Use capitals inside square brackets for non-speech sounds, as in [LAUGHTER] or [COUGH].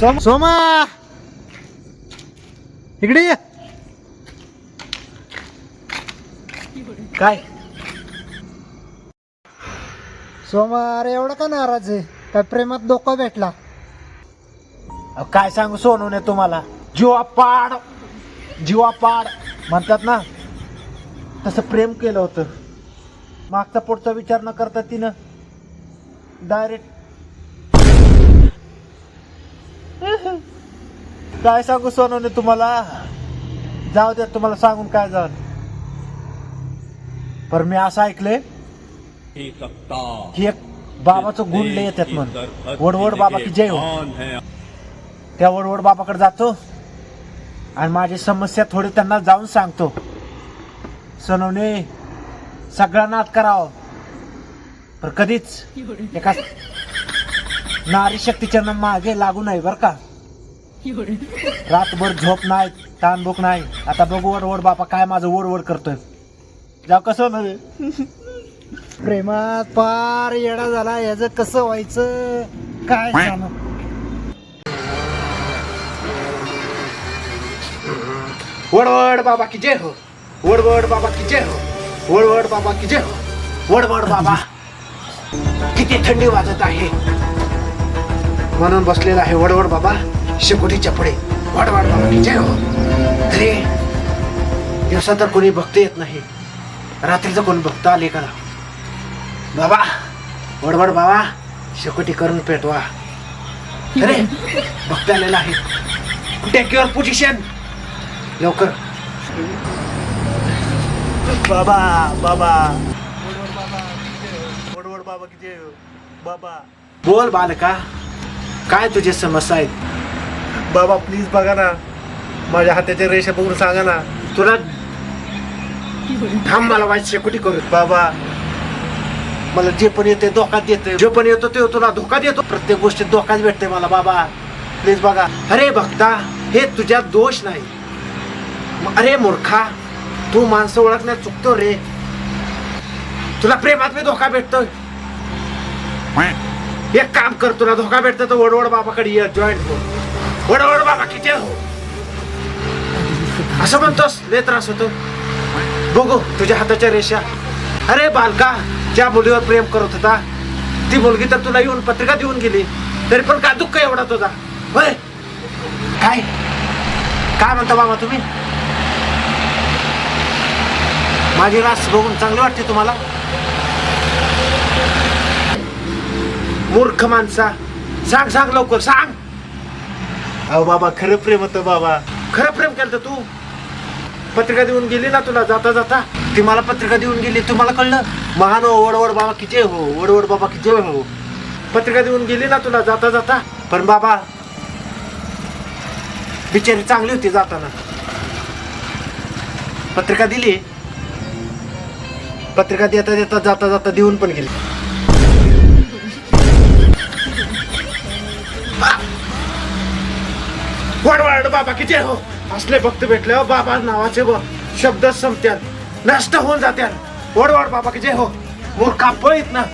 सोम सोमा! इकडे ये. काय? सोमा अरे एवढा का नाराज आहे? काय प्रेमात धोका भेटला? अहो, काय सांगू सोनूने तुम्हाला? जीवा पाड! जीवा पाड! म्हणतात ना तसं प्रेम केलं होतं. मागचा पुढचा विचार न करता तिनं डायरेक्ट [LAUGHS] काय सांगू सोनूने तुम्हाला? जाऊ द्या तुम्हाला सांगून काय जाऊ पर मी असं ऐकलंय की एक बाबाचं गुण लय येतात म्हण. वडवड बाबा की जय हो. त्या वडवड बाबाकडे जातो आणि माझी समस्या थोडी त्यांना जाऊन सांगतो. सोनवणे सगळ्यांना करावं. पण कधीच एका नारी शक्तीच्या ना मागे लागू नाही बर का? रातभर झोप नाही ताणभूक नाही. आता बघू वड वड बापा काय माझं वडवड करतोय. जाऊ कसं नव्हे प्रेमात पार येडा झाला याच कसं व्हायचं? काय सांगू? वडवड बाबा की जय हो. वडवड बाबा की जय हो. वडवड बाबा की जय हो. वडवड बाबा. किती थंडी वाजत आहे. म्हणून बसलेला आहे वडवड बाबा. शेकोटीच्या पुढे. वडवड बाबा. जय हो. अरे दिवसा तर कोणी भक्त येत नाही. रात्रीचं कोण भक्त आले का? बाबा वडवड बाबा शेकोटी करून पेटवा. अरे भक्त आलेला आहे. Take your position? लवकर. बाबा बाबा. वडवड बाबा किती बाबा. बोल बालका. काय तुझे समस्या आहेत बाबा प्लीज बघा ना. माझ्या हाताच्या रेषा बघून सांगा ना. तुला थांब मला वाईट शेकोटी करू. बाबा मला जे पण येते धोका देते जे पण येतो ते तुला धोका देतो. प्रत्येक गोष्टीत धोकाच भेटते मला बाबा. प्लीज बघा. अरे भक्ता हे तुझ्यात दोष नाही. म- अरे मूर्खा तू माणसं ओळखण्यात चुकतो रे. तुला प्रेमात मी धोका भेटतोय. एक काम कर तुला धोका भेटतो तर वडवड बाबाकडे ये जॉईंट हो. वडवड बाबा किती हो? असं म्हणतोस? लय त्रास होतो. बघू तुझ्या हाताच्या रेषा. अरे बालका ज्या मुलीवर प्रेम करत होता ती मुलगी तर तुला येऊन पत्रिका देऊन गेली. तरी पण का दुःख एवढा तुझा? होय? काय? काय म्हणता बाबा तुम्ही? माझी रास बघून चांगली वाटते तुम्हाला? मूर्ख माणसा सांग सांग लवकर सांग. अहो बाबा खरं प्रेम होतं बाबा. खरं प्रेम केलं तू? पत्रिका देऊन गेली ना तुला जाता जाता? ती मला पत्रिका देऊन गेली तुम्हाला कळलं? महान हो वडवड बाबा किचे हो वडवड बाबा किचे हो. पत्रिका देऊन गेली ना तुला जाता जाता? पण बाबा बिचारी चांगली होती जाताना. पत्रिका दिली. पत्रिका देता देता जाता जाता देऊन पण गेली. वडवड बाबा किती हो? असले भक्त भेटले हो बाबा नावाचे ब शब्द संपत्यात. नष्ट होऊन जात्यात. ओढ बाबा किती हो? मूर्खा पळीत ना.